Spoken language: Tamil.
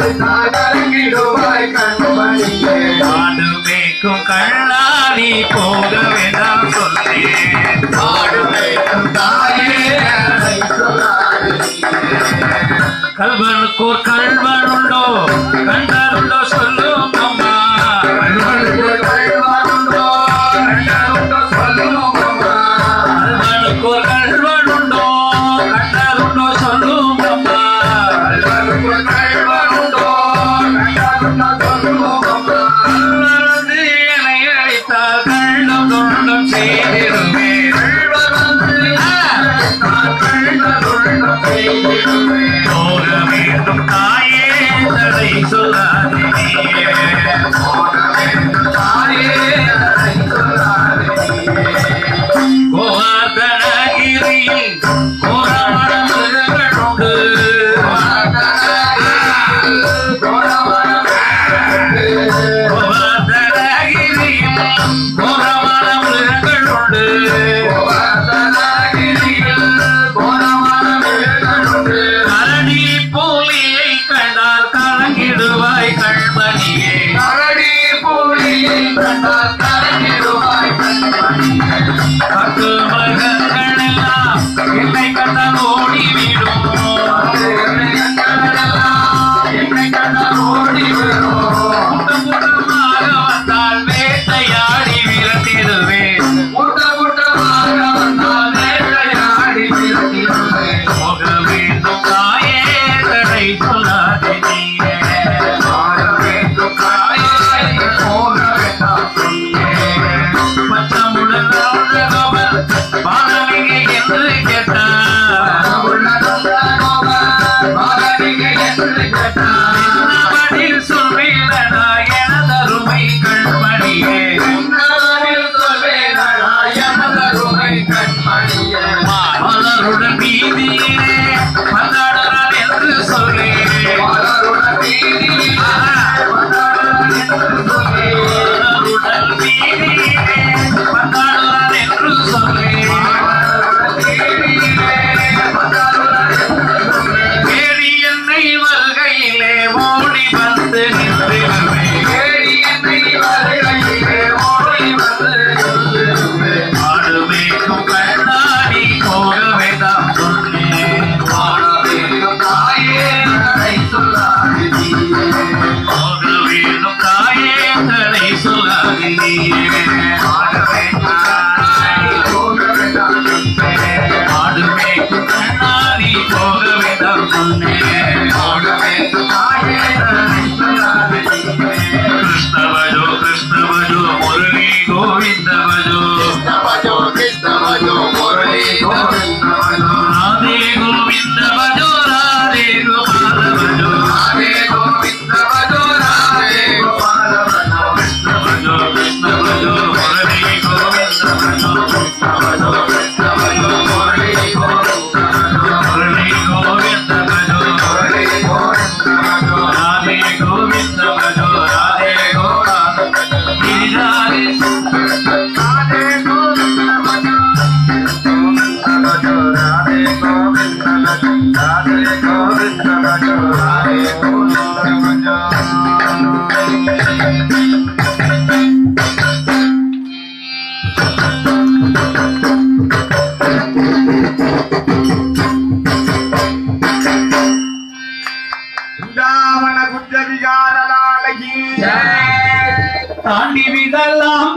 கண்டால் கலங்கிடுவாய் கண்மணியே நாடு மேய்க்கும் கள்ளா நீ போக வேண்டாம் கல்வனுண்டோ கண்டருண்டோ? கோவர்தனகிரியில் amor y vino. தாண்டி விடலாம்